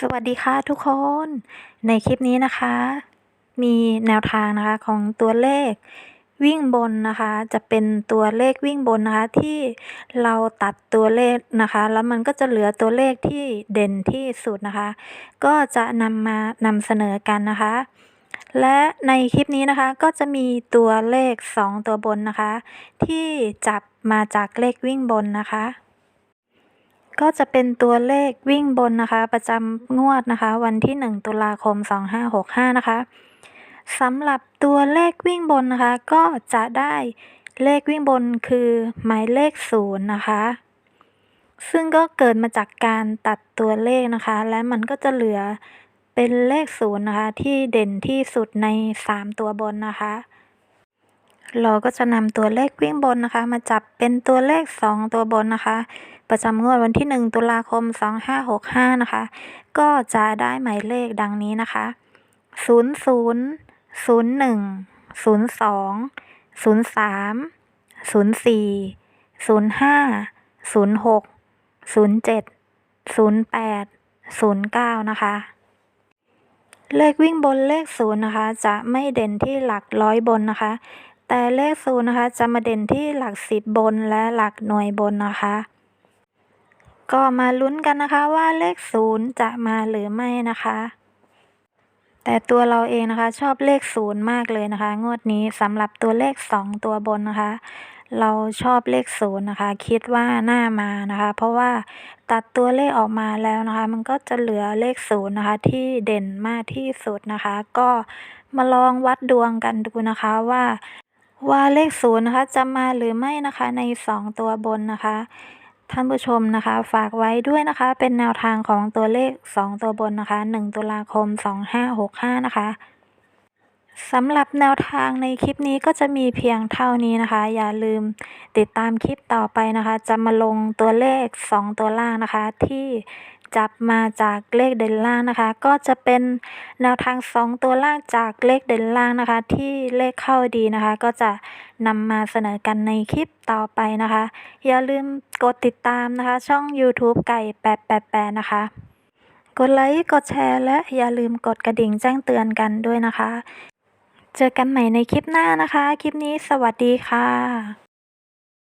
สวัสดีค่ะทุกคน ในคลิปนี้นะคะ มีแนวทางนะคะของตัวเลขวิ่งบนนะคะ จะเป็นตัวเลขวิ่งบนนะคะ ที่เราตัดตัวเลขนะคะ แล้วมันก็จะเหลือตัวเลขที่เด่นที่สุดนะคะ ก็จะนำมานำเสนอกันนะคะ และในคลิปนี้นะคะก็จะมีตัวเลข 2 ตัวบนนะคะ ที่จับมาจากเลขวิ่งบนนะคะ ก็จะเป็นตัวเลขวิ่งบนนะคะ ประจำงวดนะคะ วันที่ 1 ตุลาคม 2565 นะคะสำหรับตัวเลขวิ่งบนนะคะ ก็จะได้เลขวิ่งบนคือหมายเลข0นะคะ ซึ่งก็เกิดมาจากการตัดตัวเลขนะคะ และมันก็จะเหลือเป็นเลข0นะคะ ที่เด่นที่สุดใน 3 ตัวบนนะคะ เราก็จะนำตัวเลขวิ่งบนนะคะ มาจับเป็นตัวเลข 2 ตัวบนนะคะ ประจำงวดวันที่ 1 ตุลาคม 2565 นะคะ ก็จะได้หมายเลขดังนี้นะคะ 00 01 02 03 04 05 06 07 08 09 นะคะ เลขวิ่งบนเลขศูนย์นะคะ จะไม่เด่นที่หลักร้อยบนนะคะ แต่เลขศูนย์นะคะ จะมาเด่นที่หลักสิบบนและหลักหน่วยบนนะคะ ก็มาลุ้นกันนะคะว่าเลขศูนย์จะมาหรือไม่นะคะ แต่ตัวเราเองนะคะ ชอบเลขศูนย์มากเลยนะคะ งวดนี้สำหรับตัวเลขสองตัวบนนะคะ เราชอบเลขศูนย์นะคะ คิดว่าน่ามานะคะ เพราะว่าตัดตัวเลขออกมาแล้วนะคะ มันก็จะเหลือเลขศูนย์นะคะ ที่เด่นมากที่สุดนะคะ ก็มาลองวัดดวงกันดูนะคะว่า ว่าเลขศูนย์นะคะจะมาหรือไม่นะคะในสองตัวบนนะคะ ท่านผู้ชมนะคะ ฝากไว้ด้วยนะคะ เป็นแนวทางของตัวเลข 2 ตัวบนนะคะ 1 ตุลาคม 2565 นะคะสำหรับแนวทางในคลิปนี้ก็จะมีเพียงเท่านี้นะคะ อย่าลืมติดตามคลิปต่อไปนะคะ จะมาลงตัวเลข 2 ตัวล่างนะคะที่ จับมาจากเลขเด่นล่างนะคะ ก็จะเป็นแนวทาง 2 ตัวล่างจากเลขเด่นล่างนะคะ ที่เลขเข้าดีนะคะ ก็จะนำมาเสนอกันในคลิปต่อไปนะคะ อย่าลืมกดติดตามนะคะ ช่อง YouTube ไก่888นะคะ กดไลค์ กดแชร์ และอย่าลืมกดกระดิ่งแจ้งเตือนกันด้วยนะคะ เจอกันใหม่ในคลิปหน้านะคะ คลิปนี้สวัสดีค่ะ